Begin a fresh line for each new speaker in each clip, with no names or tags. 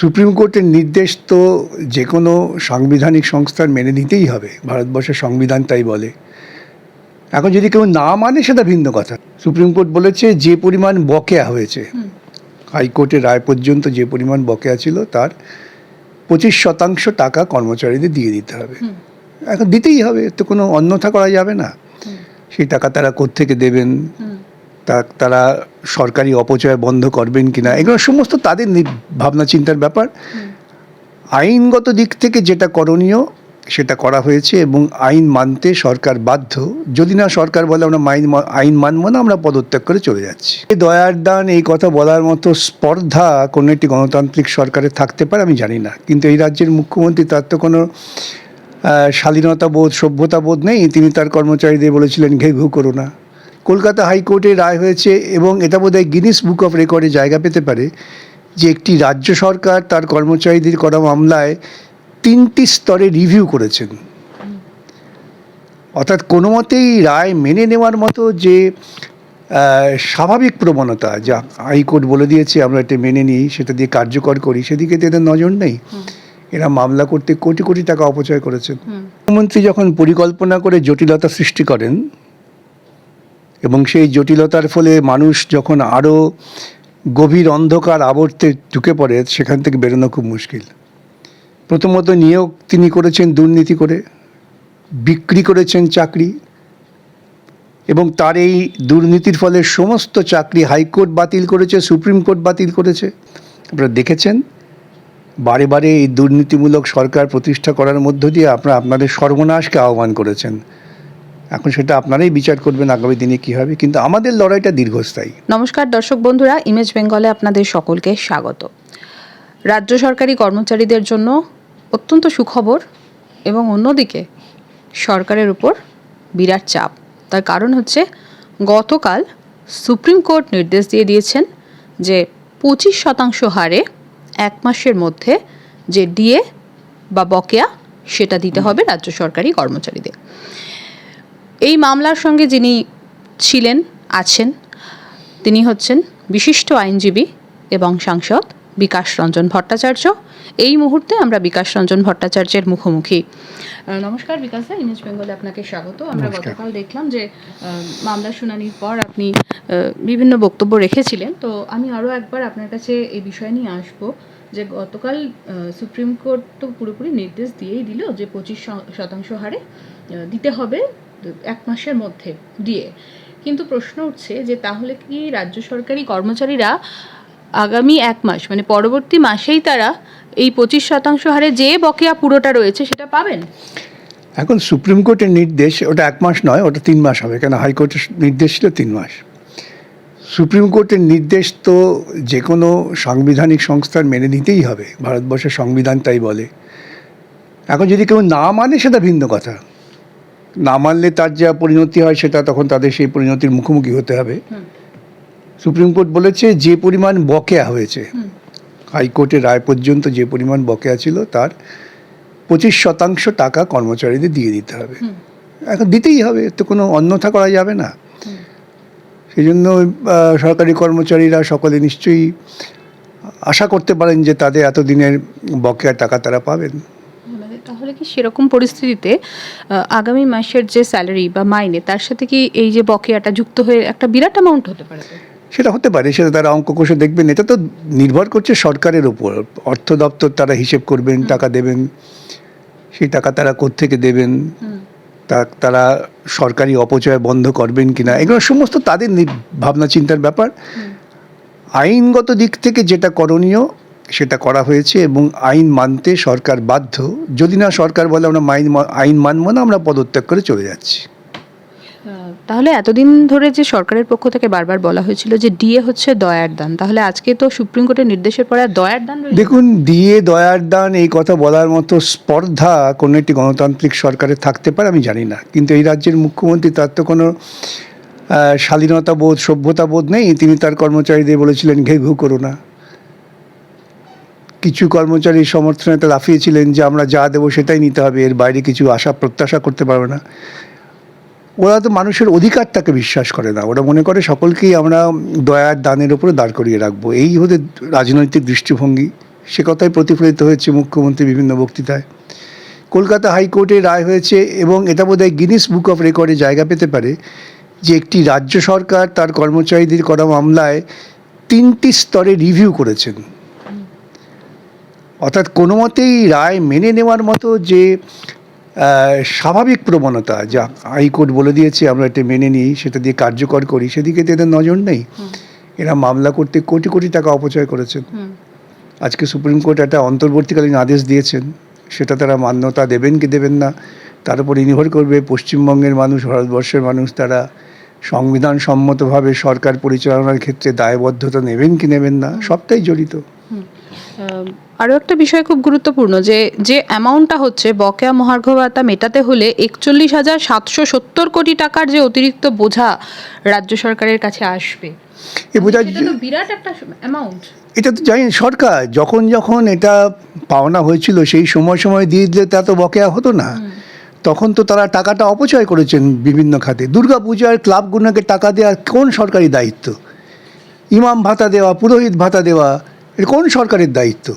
Supreme কোর্টের নির্দেশ তো যে কোনো সাংবিধানিক সংস্থার মেনে নিতেই হবে। ভারতবর্ষের সংবিধান তাই বলে। এখন যদি কেউ না মানে সেটা ভিন্ন কথা। সুপ্রিম কোর্ট বলেছে যে পরিমাণ বকেয়া হয়েছে হাইকোর্টের রায় পর্যন্ত যে পরিমাণ বকেয়া ছিল তার পঁচিশ শতাংশ টাকা কর্মচারীদের দিয়ে দিতে হবে। এখন দিতেই হবে তো কোনো অন্যথা করা যাবে না। সেই টাকা তারা কোত্থেকে দেবেন? তারা সরকারি অপচয় বন্ধ করবেন কিনা এগুলো সমস্ত তাদের ভাবনা চিন্তার ব্যাপার। আইনগত দিক থেকে যেটা করণীয় সেটা করা হয়েছে এবং আইন মানতে সরকার বাধ্য। যদি না সরকার বলে আমরা মাইন আইন মানবো না আমরা পদত্যাগ করে চলে যাচ্ছি। এই দয়ার দান এই কথা বলার মতো স্পর্ধা কোনো একটি গণতান্ত্রিক সরকারে থাকতে পারে আমি জানি না। কিন্তু এই রাজ্যের মুখ্যমন্ত্রী তার তো কোনো শালীনতা বোধ সভ্যতা বোধ নেই। তিনি তার কর্মচারীদের বলেছিলেন ঘে ঘু করো না। কলকাতা হাইকোর্টে রায় হয়েছে এবং এটা বোধহয় গিনিস বুক অফ রেকর্ডে জায়গা পেতে পারে যে একটি রাজ্য সরকার তার কর্মচারীদের করা মামলায় তিনটি স্তরে রিভিউ করেছেন। অর্থাৎ কোনো মতেই রায় মেনে নেওয়ার মতো যে স্বাভাবিক প্রবণতা যা হাইকোর্ট বলে দিয়েছে আমরা এটা মেনে নিই সেটা দিয়ে কার্যকর করি সেদিকে তো এদের নজর নেই। এরা মামলা করতে কোটি কোটি টাকা অপচয় করেছেন। মুখ্যমন্ত্রী যখন পরিকল্পনা করে জটিলতা সৃষ্টি করেন এবং সেই জটিলতার ফলে মানুষ যখন আরও গভীর অন্ধকার আবর্তে ঢুকে পড়ে, সেখান থেকে বেরোনো খুব মুশকিল। প্রথমত নিয়োগ তিনি করেছেন দুর্নীতি করে, বিক্রি করেছেন চাকরি এবং তার এই দুর্নীতির ফলে সমস্ত চাকরি হাইকোর্ট বাতিল করেছে, সুপ্রিম কোর্ট বাতিল করেছে। আপনারা দেখেছেন, বারে বারে এই দুর্নীতিমূলক সরকার প্রতিষ্ঠা করার মধ্য দিয়ে আপনারা আপনাদের সর্বনাশকে আহ্বান করেছেন। এখন সেটা আপনারাই বিচার করবেন আগামী দিনে কী হবে কিন্তু আমাদের লড়াইটা দীর্ঘস্থায়ী।
নমস্কার দর্শক বন্ধুরা ইমেজ বেঙ্গলে আপনাদের সকলকে স্বাগত। রাজ্য সরকারি কর্মচারীদের জন্য অত্যন্ত সুখবর এবং অন্যদিকে সরকারের উপর বিরাট চাপ। তার কারণ হচ্ছে গতকাল সুপ্রিম কোর্ট নির্দেশ দিয়ে দিয়েছেন যে পঁচিশ শতাংশ হারে এক মাসের মধ্যে যে ডিএ বা বকেয়া সেটা দিতে হবে রাজ্য সরকারি কর্মচারীদের। এই মামলার সঙ্গে যিনি ছিলেন আছেন তিনি হচ্ছেন বিশিষ্ট আইনজীবী এবং সাংসদ বিকাশ রঞ্জন ভট্টাচার্য। এই মুহূর্তে আমরা বিকাশ রঞ্জন ভট্টাচার্যের মুখোমুখি। নমস্কার বিকাশ দা ইমেজ বেঙ্গলে আপনাকে স্বাগত। আমরা গতকাল দেখলাম যে মামলা শুনানির পর আপনি বিভিন্ন বক্তব্য রেখেছিলেন। তো আমি আরও একবার আপনার কাছে এই বিষয় নিয়ে আসব যে গতকাল সুপ্রিম কোর্ট তো পুরোপুরি নির্দেশ দিয়েই দিল যে পঁচিশ শতাংশ হারে দিতে হবে। এক মাসের মধ্যে দিয়ে। কিন্তু প্রশ্ন উঠছে যে তাহলে কি রাজ্য সরকারি কর্মচারীরা আগামী এক মাস মানে পরবর্তী মাসেই তারা এই পঁচিশ শতাংশ হারে যে বকেয়া পুরোটা রয়েছে সেটা পাবেন?
এখন সুপ্রিম কোর্টের নির্দেশ, ওটা এক মাস নয়, ওটা তিন মাস হবে, কেন হাইকোর্টের নির্দেশ ছিল তিন মাস। সুপ্রিম কোর্টের নির্দেশ তো যে কোনো সাংবিধানিক সংস্থার মেনে নিতেই হবে, ভারতবর্ষের সংবিধান তাই বলে। এখন যদি কেউ না মানে সেটা ভিন্ন কথা। না মানলে তার যা পরিণতি হয় সেটা তখন তাদের সেই পরিণতির মুখোমুখি হতে হবে। সুপ্রিম কোর্ট বলেছে যে পরিমাণ বকেয়া হয়েছে হাইকোর্টের রায় পর্যন্ত যে পরিমাণ বকেয়া ছিল তার পঁচিশ শতাংশ টাকা কর্মচারীদের দিয়ে দিতে হবে। এখন দিতেই হবে তো কোনো অন্যথা করা যাবে না। সেই জন্য সরকারি কর্মচারীরা সকলে নিশ্চয়ই আশা করতে পারেন যে তাদের এতদিনের বকেয়া টাকা তারা পাবেন।
তাহলে কি সেরকম পরিস্থিতিতে আগামী মাসের যে স্যালারি বা মাইনে তার সাথে কি এই যে বকেয়াটা যুক্ত হয়ে একটা বিরাট অ্যামাউন্ট হতে পারে?
সেটা হতে পারে সেটা তারা অঙ্ক কষে দেখবেন এটা তো নির্ভর করছে সরকারের উপর। অর্থ দপ্তর তারা হিসেব করবেন টাকা দেবেন সেই টাকা তারা কোত্থেকে দেবেন? তা তারা সরকারি অপচয় বন্ধ করবেন কি না এগুলো সমস্ত তাদের ভাবনা চিন্তার ব্যাপার। আইনগত দিক থেকে যেটা করণীয় সেটা করা হয়েছে এবং আইন মানতে সরকার বাধ্য। যদি না সরকার বলে আমরা মাইন আইন মানবো না আমরা পদত্যাগ করে চলে যাচ্ছি।
তাহলে এতদিন ধরে যে সরকারের পক্ষ থেকে বারবার বলা হয়েছিল যে ডিএ হচ্ছে দয়ার দান তাহলে আজকে তো সুপ্রিম কোর্টের নির্দেশের পরে দয়ার দান
দেখুন দিয়ে দয়ার দান এই কথা বলার মতো স্পর্ধা কোনো একটি গণতান্ত্রিক সরকারে থাকতে পারে আমি জানি না। কিন্তু এই রাজ্যের মুখ্যমন্ত্রী তার তো কোনো শালীনতা বোধ সভ্যতা বোধ নেই। তিনি তার কর্মচারীদের বলেছিলেন ঘে ঘু করো না। কিছু কর্মচারী সমর্থনে লাফিয়েছিলেন যে আমরা যা দেবো সেটাই নিতে হবে, এর বাইরে কিছু আশা প্রত্যাশা করতে পারবে না। ওরা তো মানুষের অধিকারটাকে বিশ্বাস করে না, ওরা মনে করে সকলকেই আমরা দয়ার দানের উপরে দাঁড় করিয়ে রাখব। এই ওদের রাজনৈতিক দৃষ্টিভঙ্গি, সে কথাই প্রতিফলিত হয়েছে মুখ্যমন্ত্রী বিভিন্ন বক্তৃতায়। কলকাতা হাইকোর্টে রায় হয়েছে এবং এটা বোধহয় গিনিস বুক অফ রেকর্ডে জায়গা পেতে পারে যে একটি রাজ্য সরকার তার কর্মচারীদের করা মামলায় তিনটি স্তরে রিভিউ করেছেন। অর্থাৎ কোনো মতেই রায় মেনে নেওয়ার মতো যে স্বাভাবিক প্রবণতা যা হাইকোর্ট বলে দিয়েছে আমরা এটা মেনে নিই সেটা দিয়ে কার্যকর করি সেদিকে তো এদের নজর নেই। এরা মামলা করতে কোটি কোটি টাকা অপচয় করেছেন। আজকে সুপ্রিম কোর্ট একটা অন্তর্বর্তীকালীন আদেশ দিয়েছেন। সেটা তারা মান্যতা দেবেন কি দেবেন না তার উপর নির্ভর করবে পশ্চিমবঙ্গের মানুষ ভারতবর্ষের মানুষ তারা সংবিধান সম্মতভাবে সরকার পরিচালনার ক্ষেত্রে দায়বদ্ধতা নেবেন কি নেবেন না সবটাই জড়িত।
আরও একটা বিষয় খুব গুরুত্বপূর্ণ যে যে অ্যামাউন্টটা হচ্ছে বকেয়া মহার্ঘ ভাতা মেটাতে হলে একচল্লিশ হাজার সাতশো সত্তর কোটি টাকার যে অতিরিক্ত বোঝা রাজ্য সরকারের কাছে আসবে।
এ বোঝা
সেটা বিরাট একটা অ্যামাউন্ট
এটা তো জানি সরকার যখন যখন এটা পাওনা হয়েছিল সেই সময় সময় দিয়ে দিলে তা তো বকেয়া হতো না। তখন তো তারা টাকাটা অপচয় করেছেন বিভিন্ন খাতে। দুর্গা পূজার ক্লাবগুলোকে টাকা দেওয়া কোন সরকারি দায়িত্ব? ইমাম ভাতা দেওয়া পুরোহিত ভাতা দেওয়া এটা কোন সরকারের দায়িত্ব?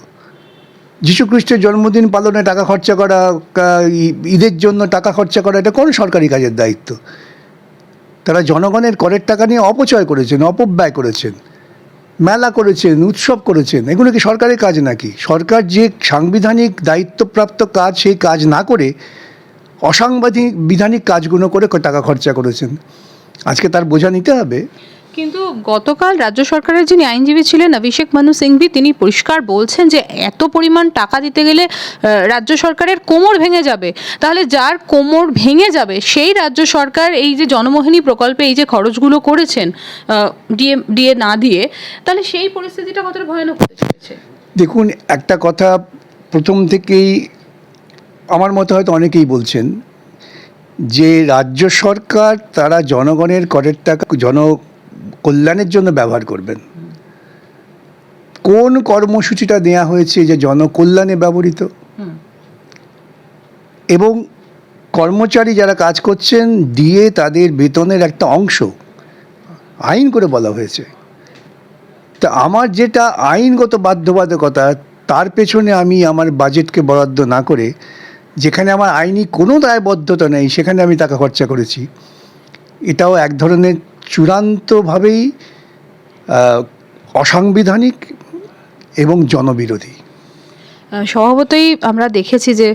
যীশুখ্রিস্টের জন্মদিন পালনে টাকা খরচা করা ঈদের জন্য টাকা খরচা করা, এটা কোন সরকারি কাজের দায়িত্ব? তারা জনগণের করের টাকা নিয়ে অপচয় করেছেন, অপব্যয় করেছেন, মেলা করেছেন, উৎসব করেছেন। এগুলো কি সরকারের কাজ নাকি? সরকার যে সাংবিধানিক দায়িত্বপ্রাপ্ত কাজ, সেই কাজ না করে অসাংবিধানিক বিধানিক কাজগুলো করে টাকা খরচা করেছেন। আজকে তার বোঝা নিতে হবে
কিন্তু গতকাল রাজ্য সরকারের যিনি আইনজীবী ছিলেন অভিষেক মানু সিংভি তিনি পরিষ্কার বলছেন যে এত পরিমাণ টাকা দিতে গেলে রাজ্য সরকারের কোমর ভেঙে যাবে। তাহলে যার কোমর ভেঙে যাবে, সেই রাজ্য সরকার এই যে জনমোহিনী প্রকল্পে এই যে খরচগুলো করেছেন ডিএ ডিএ না দিয়ে, তাহলে সেই পরিস্থিতিটা কতটা ভয়ানক হতে চলেছে?
দেখুন, একটা কথা প্রথম থেকেই আমার মতে হয়তো অনেকেই বলছেন, যে রাজ্য সরকার, তারা জনগণের করের টাকা জনকল্যাণের জন্য ব্যবহার করবেন। কোন কর্মসূচিটা নেওয়া হয়েছে যে জনকল্যাণে ব্যবহৃত? এবং কর্মচারী যারা কাজ করছেন দিয়ে তাদের বেতনের একটা অংশ আইন করে বলা হয়েছে। তা আমার যেটা আইনগত বাধ্যবাধকতা তার পেছনে আমি আমার বাজেটকে বরাদ্দ না করে যেখানে আমার আইনি কোনো দায়বদ্ধতা নেই সেখানে আমি টাকা খরচা করেছি। এটাও এক ধরনের চূড়ান্তভাবেই অসাংবিধানিক এবং জনবিরোধী।
স্বভাবতই আমরা দেখেছি যে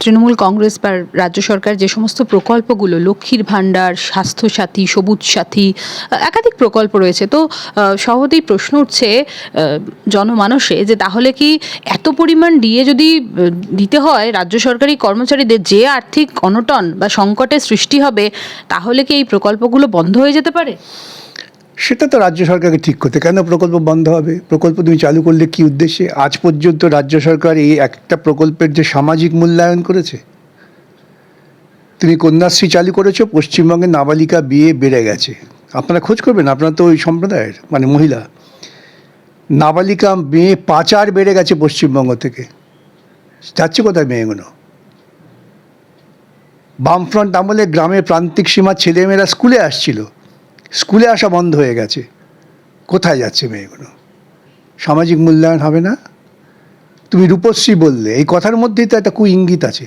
তৃণমূল কংগ্রেস বা রাজ্য সরকার যে সমস্ত প্রকল্পগুলো, লক্ষ্মীর ভাণ্ডার, স্বাস্থ্যসাথী সবুজ সাথী একাধিক প্রকল্প রয়েছে। তো স্বভাবতই প্রশ্ন উঠছে জনমানসে যে তাহলে কি এত পরিমাণ দিয়ে যদি দিতে হয়, রাজ্য সরকারি কর্মচারীদের যে আর্থিক অনটন বা সংকটের সৃষ্টি হবে, তাহলে কি এই প্রকল্পগুলো বন্ধ হয়ে যেতে পারে?
সেটা তো রাজ্য সরকারকে ঠিক করতে। কেন প্রকল্প বন্ধ হবে? প্রকল্প তুমি চালু করলে কি উদ্দেশ্যে? আজ পর্যন্ত রাজ্য সরকার এই একটা প্রকল্পের যে সামাজিক মূল্যায়ন করেছে, তুমি কন্যাশ্রী চালু করেছ পশ্চিমবঙ্গে নাবালিকা বিয়ে বেড়ে গেছে। আপনারা খোঁজ করবেন, আপনারা তো ওই সম্প্রদায়ের মানে মহিলা। নাবালিকা মেয়ে পাচার বেড়ে গেছে পশ্চিমবঙ্গ থেকে। যাচ্ছে কোথায় মেয়েগুলো? বামফ্রন্ট আমলে গ্রামের প্রান্তিক সীমার ছেলেমেয়েরা স্কুলে আসছিল। স্কুলে আসা বন্ধ হয়ে গেছে। কোথায় যাচ্ছে মেয়েগুলো? সামাজিক মূল্যায়ন হবে না? তুমি রূপশ্রী বললে, এই কথার মধ্যেই তো একটা কু ইঙ্গিত আছে।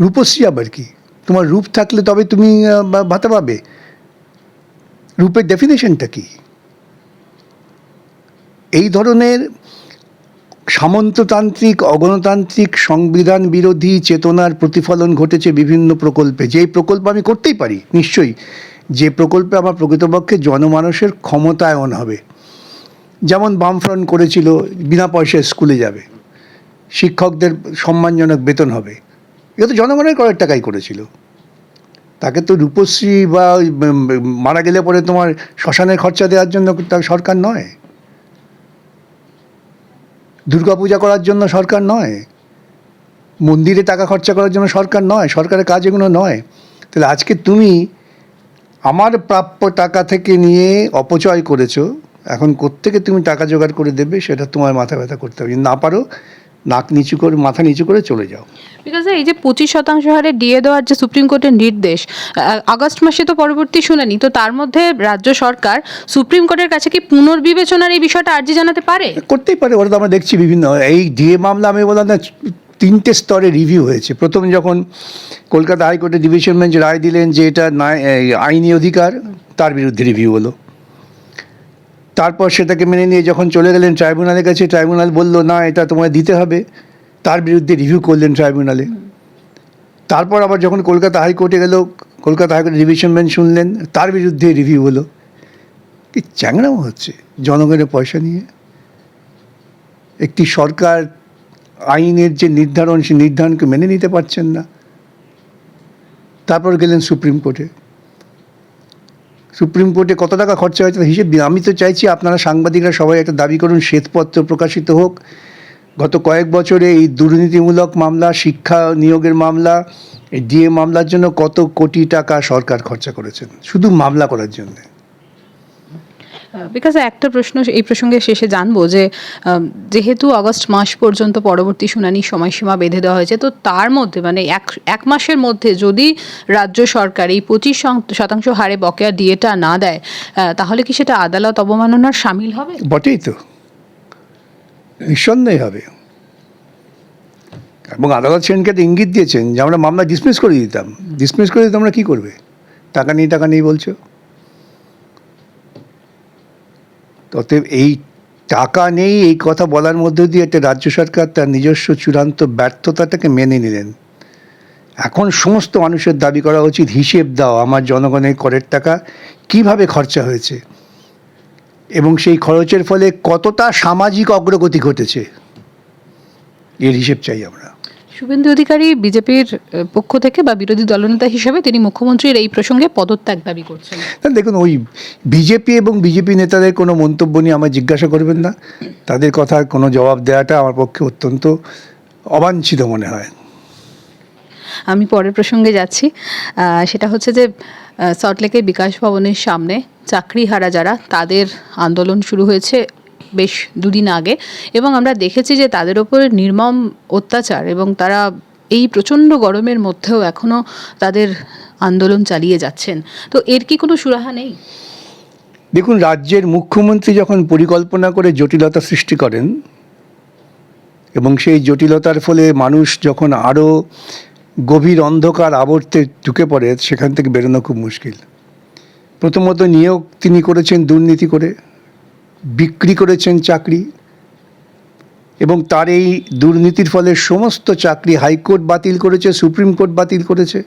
রূপশ্রী আবার কি? তোমার রূপ থাকলে তবে তুমি ভাতা পাবে। রূপের ডেফিনেশনটা কি? এই ধরনের সামন্ততান্ত্রিক, অগণতান্ত্রিক, সংবিধান বিরোধী চেতনার প্রতিফলন ঘটেছে বিভিন্ন প্রকল্পে। যেই প্রকল্প আমি করতেই পারি, নিশ্চয়ই। যে প্রকল্পে আমার প্রকৃতপক্ষে জনমানুষের ক্ষমতায়ন হবে, যেমন বামফ্রন্ট করেছিল, বিনা পয়সায় স্কুলে যাবে, শিক্ষকদের সম্মানজনক বেতন হবে এটা তো জনগণের করের টাকাই করেছিল। তাকে তো রূপশ্রী বা মারা গেলে পরে তোমার শ্মশানের খরচা দেওয়ার জন্য তার সরকার নয়। দুর্গাপূজা করার জন্য সরকার নয়। মন্দিরে টাকা খরচা করার জন্য সরকার নয়, সরকারের কাজ এগুলো নয়। তাহলে আজকে তুমি আমার প্রাপ্য টাকা থেকে নিয়ে অপচয় করেছ এখন কোত্থেকে তুমি টাকা জোগাড় করে দেবে সেটা তোমার মাথা ব্যথা করতে হবে। না পারো নাক নিচু করে মাথা নিচু করে চলে যাও।
বিকজ এই যে পঁচিশ শতাংশ হারে ডিএ দেওয়ার যে সুপ্রিম কোর্টের নির্দেশ আগস্ট মাসে তো পরবর্তী শুনানি তো তার মধ্যে রাজ্য সরকার সুপ্রিম কোর্টের কাছে কি পুনর্বিবেচনার এই বিষয়টা আর্জি জানাতে পারে?
করতেই পারে ওরা তো আমরা দেখছি বিভিন্ন। এই ডিএ মামলা আমি বললাম না তিনটে স্তরে রিভিউ হয়েছে। প্রথম যখন কলকাতা হাইকোর্টের ডিভিশন বেঞ্চ রায় দিলেন যে এটা আইনি অধিকার, তার বিরুদ্ধে রিভিউ হলো। তারপর সেটাকে মেনে নিয়ে যখন চলে গেলেন ট্রাইব্যুনালের কাছে ট্রাইব্যুনাল বলল, না, এটা তোমায় দিতে হবে। তার বিরুদ্ধে রিভিউ করলেন ট্রাইব্যুনালে তারপর আবার যখন কলকাতা হাইকোর্টে গেল, কলকাতা হাইকোর্টের ডিভিশন বেঞ্চ শুনলেন, তার বিরুদ্ধে রিভিউ হলো। কি চ্যাংড়ামো হচ্ছে জনগণের পয়সা নিয়ে। একটি সরকার আইনের যে নির্ধারণ, সে নির্ধারণকে মেনে নিতে পারছেন না। তারপর গেলেন সুপ্রিম কোর্টে। সুপ্রিম কোর্টে কত টাকা খরচা হয়েছে হিসেব আমি তো চাইছি আপনারা সাংবাদিকরা সবাই একটা দাবি করুন, শ্বেতপত্র প্রকাশিত হোক। গত কয়েক বছরে এই দুর্নীতিমূলক মামলা, শিক্ষা নিয়োগের মামলা ডিএ মামলার জন্য কত কোটি টাকা সরকার খরচা করেছেন। শুধু মামলা করার জন্য।
বিকজ একটা প্রশ্ন এই প্রসঙ্গে শেষে জানব যে যেহেতু আগস্ট মাস পর্যন্ত পরবর্তী শুনানির সময়সীমা বেঁধে দেওয়া হয়েছে, তো তার মধ্যে মানে এক এক মাসের মধ্যে যদি রাজ্য সরকার এই পঁচিশ শতাংশ হারে বকেয়া ডিএটা না দেয় তাহলে কি সেটা আদালত অবমাননার সামিল হবে?
বটেই তো। নিঃসন্দেহে হবে। এবং আদালত সেনকে তো ইঙ্গিত দিয়েছেন যে আমরা মামলা ডিসমিস করে দিতাম। ডিসমিস করে দিতে আমরা কী করবে? টাকা নেই টাকা নেই বলছো? অতএব এই টাকা নেই, এই কথা বলার মধ্যে দিয়ে একটা রাজ্য সরকার তার নিজস্ব চূড়ান্ত ব্যর্থতাটাকে মেনে নিলেন। এখন সমস্ত মানুষের দাবি করা উচিত, হিসেব দাও, আমার জনগণের করের টাকা কীভাবে খরচা হয়েছে? এবং সেই খরচের ফলে কতটা সামাজিক অগ্রগতি ঘটেছে? এর হিসেব চাই আমরা।
শুভেন্দু অধিকারী বিজেপির পক্ষ থেকে বা বিরোধী দলনেতা হিসেবে তিনি মুখ্যমন্ত্রীর এই প্রসঙ্গে পদত্যাগ দাবি করছেন।
দেখুন ওই বিজেপি এবং বিজেপি নেতাদের কোনো মন্তব্য নিয়ে আমায় জিজ্ঞাসা করবেন না। তাদের কথার কোনো জবাব দেওয়াটা আমার পক্ষে অত্যন্ত অবাঞ্ছিত মনে হয়।
আমি পরের প্রসঙ্গে যাচ্ছি। সেটা হচ্ছে যে সল্টলেকের বিকাশ ভবনের সামনে চাকরিহারা যারা তাদের আন্দোলন শুরু হয়েছে বেশ দুদিন আগে। এবং আমরা দেখেছি যে তাদের ওপর নির্মম অত্যাচার এবং তারা এই প্রচণ্ড গরমের মধ্যেও এখনও তাদের আন্দোলন চালিয়ে যাচ্ছেন। তো এর কি কোনো সুরাহা নেই?
দেখুন, রাজ্যের মুখ্যমন্ত্রী যখন পরিকল্পনা করে জটিলতা সৃষ্টি করেন এবং সেই জটিলতার ফলে মানুষ যখন আরও গভীর অন্ধকার আবর্তে ঢুকে পড়ে, সেখান থেকে বেরোনো খুব মুশকিল। প্রথমত নিয়োগ তিনি করেছেন দুর্নীতি করে। বিক্রি করেছেন চাকরি এবং তার এই দুর্নীতির ফলে সমস্ত চাকরি হাইকোর্ট বাতিল করেছে, সুপ্রিম কোর্ট বাতিল করেছে।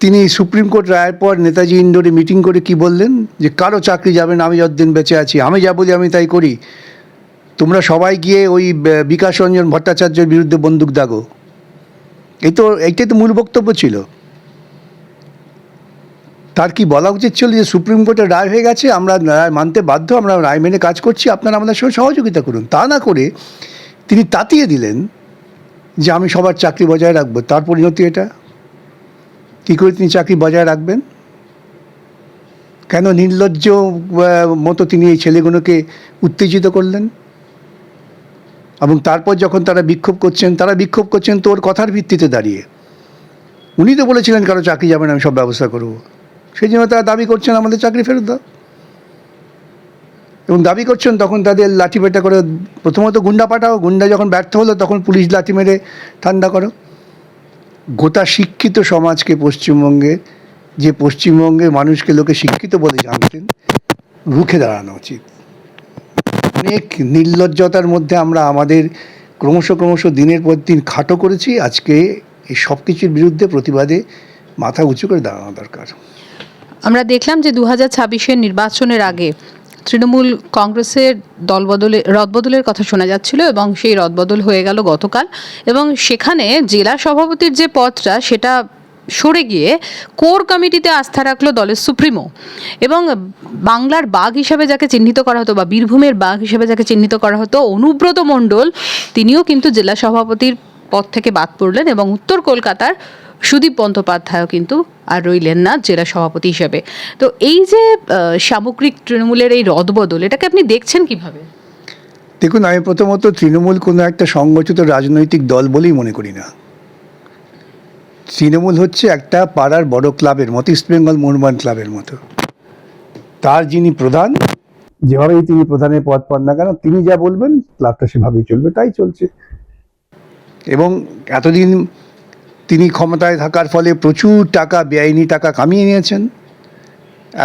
তিনি সুপ্রিম কোর্ট রায়ের পর নেতাজি ইন্ডোরে মিটিং করে কি বললেন? যে কারও চাকরি যাবে না, আমি যতদিন বেঁচে আছি, আমি যা বলি আমি তাই করি। তোমরা সবাই গিয়ে ওই বিকাশ রঞ্জন ভট্টাচার্যের বিরুদ্ধে বন্দুক দাগো। এই তো এইটাই তো মূল বক্তব্য ছিল। তার কি বলা উচিত ছিল যে সুপ্রিম কোর্টের রায় হয়ে গেছে, আমরা রায় মানতে বাধ্য, আমরা রায় মেনে কাজ করছি, আপনারা আমাদের সঙ্গে সহযোগিতা করুন। তা না করে তিনি তাতিয়ে দিলেন যে আমি সবার চাকরি বজায় রাখব, তার পরিণতি এটা? কী করে তিনি চাকরি বজায় রাখবেন? কেন নির্লজ্জ মতো তিনি এই ছেলেগুলোকে উত্তেজিত করলেন? এবং তারপর যখন তারা বিক্ষোভ করছেন, তারা বিক্ষোভ করছেন তোর কথার ভিত্তিতে দাঁড়িয়ে। উনি তো বলেছিলেন, কারও চাকরি যাবে না, আমি সব ব্যবস্থা করব। সেই জন্য তারা দাবি করছেন আমাদের চাকরি ফেরত দাও। এবং দাবি করছেন তখন তাদের লাঠি পেটা করে প্রথমত গুন্ডা পাঠাও, গুন্ডা যখন ব্যর্থ হলো তখন পুলিশ লাঠি মেরে ঠান্ডা করো। গোটা শিক্ষিত সমাজকে পশ্চিমবঙ্গে, যে পশ্চিমবঙ্গের মানুষকে লোকে শিক্ষিত বলে জানতেন, রুখে দাঁড়ানো উচিত। অনেক নির্লজ্জতার মধ্যে আমরা আমাদের ক্রমশ ক্রমশ দিনের পর দিন খাটো করেছি। আজকে এই সব কিছুর বিরুদ্ধে প্রতিবাদে মাথা উঁচু করে দাঁড়ানো দরকার।
আমরা দেখলাম যে দু হাজার ছাব্বিশের নির্বাচনের আগে তৃণমূল কংগ্রেসের দলবদলে, রদবদলের কথা শোনা যাচ্ছিল এবং সেই রদবদল হয়ে গেল গতকাল। এবং সেখানে জেলা সভাপতির যে পদটা, সেটা সরে গিয়ে কোর কমিটিতে আস্থা রাখল দলের সুপ্রিমো। এবং বাংলার বাঘ হিসাবে যাকে চিহ্নিত করা হতো বা বীরভূমের বাঘ হিসাবে যাকে চিহ্নিত করা হতো, অনুব্রত মণ্ডল, তিনিও কিন্তু জেলা সভাপতির পদ থেকে বাদ পড়লেন এবং উত্তর কলকাতার সুদীপ বন্দ্যোপাধ্যায়ও কিন্তু আর রইলেন না জেলা সভাপতি হিসেবে। তো এই যে সামগ্রিক তৃণমূলের এই রদবদল, এটাকে আপনি দেখছেন কীভাবে?
দেখুন, আমি প্রথমত তৃণমূল কোনো একটা সংগঠিত রাজনৈতিক দল বলেই মনে করি না। তৃণমূল হচ্ছে একটা পাড়ার বড় ক্লাবের মতো ইস্টবেঙ্গল মোহনবাগান ক্লাবের মতো। তার যিনি প্রধান, যেভাবেই তিনি প্রধানের পদ পান না কেন, তিনি যা বলবেন, ক্লাবটা সেভাবেই চলবে, তাই চলছে। এবং এতদিন তিনি ক্ষমতায় থাকার ফলে প্রচুর টাকা, বেআইনি টাকা কামিয়ে নিয়েছেন।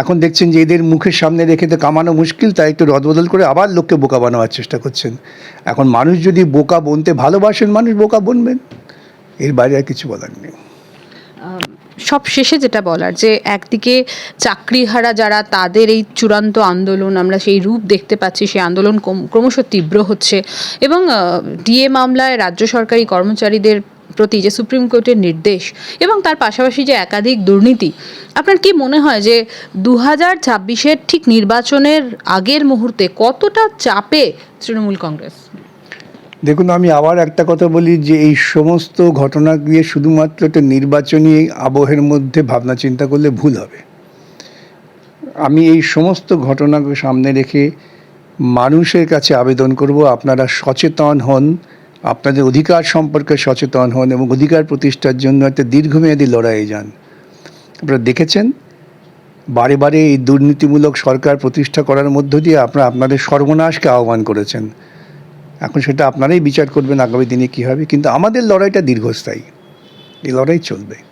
এখন দেখছেন যে এদের মুখের সামনে রেখে তো কামানো মুশকিল, তাই একটু রদবদল করে আবার লোককে বোকা বানাবার চেষ্টা করছেন। এখন মানুষ যদি বোকা বনতে ভালোবাসেন, মানুষ বোকা বনবেন। এর বাইরে আর কিছু বলার নেই।
সব শেষে যেটা বলার যে, একদিকে চাকরিহারা যারা, তাদের এই চূড়ান্ত আন্দোলন, আমরা সেই রূপ দেখতে পাচ্ছি, সেই আন্দোলন ক্রমশ তীব্র হচ্ছে। এবং ডিএ মামলায় রাজ্য সরকারি কর্মচারীদের প্রতি যে সুপ্রিম কোর্টের নির্দেশ এবং তার পাশাপাশি যে একাধিক দুর্নীতি, আপনার কি মনে হয় যে দু হাজার ছাব্বিশের ঠিক নির্বাচনের আগের মুহূর্তে কতটা চাপে তৃণমূল কংগ্রেস?
দেখুন, আমি আবার একটা কথা বলি যে এই সমস্ত ঘটনা দিয়ে শুধুমাত্র একটা নির্বাচনী আবহের মধ্যে ভাবনা চিন্তা করলে ভুল হবে। আমি এই সমস্ত ঘটনাকে সামনে রেখে মানুষের কাছে আবেদন করব, আপনারা সচেতন হন আপনাদের অধিকার সম্পর্কে সচেতন হন এবং অধিকার প্রতিষ্ঠার জন্য একটা দীর্ঘমেয়াদী লড়াইয়ে যান। আপনারা দেখেছেন, বারে বারে এই দুর্নীতিমূলক সরকার প্রতিষ্ঠা করার মধ্য দিয়ে আপনারা আপনাদের সর্বনাশকে আহ্বান করেছেন। এখন সেটা আপনারাই বিচার করবেন, আগামী দিনে কী হবে, কিন্তু আমাদের লড়াইটা দীর্ঘস্থায়ী। এই লড়াই চলবে।